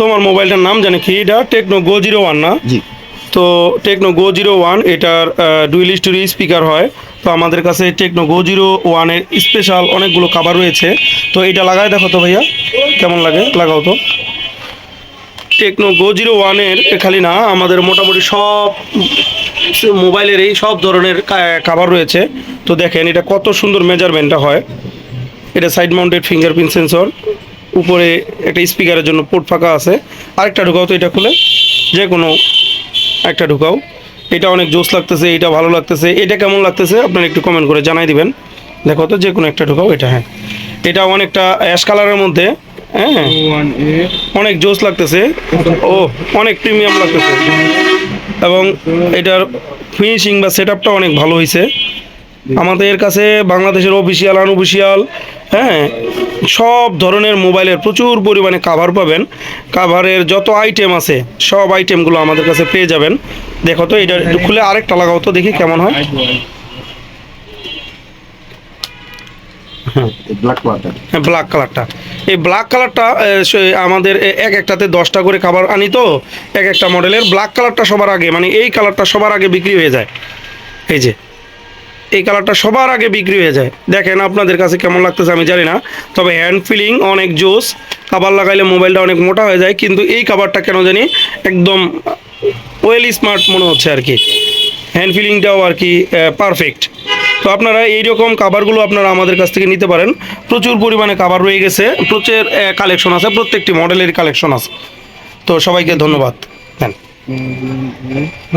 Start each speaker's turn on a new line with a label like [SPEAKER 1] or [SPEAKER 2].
[SPEAKER 1] তোমার মোবাইলটার নাম জানি কি? এটা টেকনো গো জিরো ওয়ান না?
[SPEAKER 2] জি।
[SPEAKER 1] তো টেকনো গো জিরো ওয়ান এটার ডুইল স্টোরি স্পিকার হয়। তো আমাদের কাছে টেকনো গো জিরো ওয়ানের স্পেশাল অনেকগুলো কাভার রয়েছে। তো এটা লাগায় দেখো তো ভাইয়া। কেমন লাগে? লাগাও তো। টেকনো গো জিরো ওয়ানের খালি না আমাদের মোটামুটি সব মোবাইলের এই সব ধরনের কাভার রয়েছে। তো দেখেন এটা কত সুন্দর মেজারমেন্টটা হয়। এটা সাইড মাউন্টেড ফিঙ্গারপ্রিন্ট সেন্সর উপরে একটা স্পিকারের জন্য পোর্ট ফাঁকা আছে। আরেকটা ঢুকাও তো এটা খুলে। যে কোনো একটা ঢুকাও। এটা অনেক জোস লাগতেছে, এটা ভালো লাগতেছে। এটা কেমন লাগতেছে আপনারা একটু কমেন্ট করে জানাই দিবেন। দেখো তো যে কোনো একটা ঢুকাও এটা হ্যাঁ। এটা অনেকটা অ্যাশ কালারের মধ্যে হ্যাঁ। অনেক জোস লাগতেছে। ও, অনেক প্রিমিয়াম লাগতেছে। এবং এটার ফিনিশিং বা সেট অনেক ভালো হয়েছে আমাদের কাছে বাংলাদেশের অফিসিয়াল আনঅফিসিয়াল হ্যাঁ সব ধরনের মোবাইলের প্রচুর পরিমাণে কাভার পাবেন। কাভারের যত আইটেম আছে সব আইটেমগুলো আমাদের কাছে পেয়ে যাবেন। দেখো তো এটা খুলে আরেকটা লাগাও তো দেখি কেমন হয়।
[SPEAKER 2] ব্ল্যাক কালারটা
[SPEAKER 1] হ্যাঁ ব্ল্যাক কালারটা এই ব্ল্যাক কালারটা আমাদের এক একটাতে দশটা করে খাবার আনি তো এক একটা মডেলের ব্ল্যাক কালারটা সবার আগে মানে এই কালারটা সবার আগে বিক্রি হয়ে যায়। এই যে এই কালারটা সবার আগে বিক্রি হয়ে যায়। দেখেন আপনাদের কাছে কেমন লাগতেছে আমি জানি না, তবে হ্যান্ড ফিলিং অনেক জোস কাবার লাগাইলে মোবাইলটা অনেক মোটা হয়ে যায়, কিন্তু এই কাভারটা কেন জানি একদম ওয়েল স্মার্ট মনে হচ্ছে আর কি। হ্যান্ড ফিলিংটাও আর কি পারফেক্ট তো আপনারা এইরকম কাভারগুলো আপনারা আমাদের কাছ থেকে নিতে পারেন। প্রচুর পরিমাণে কাভার রয়ে গেছে, প্রচুর কালেকশন আছে, প্রত্যেকটি মডেলের কালেকশন আছে। তো সবাইকে ধন্যবাদ হ্যাঁ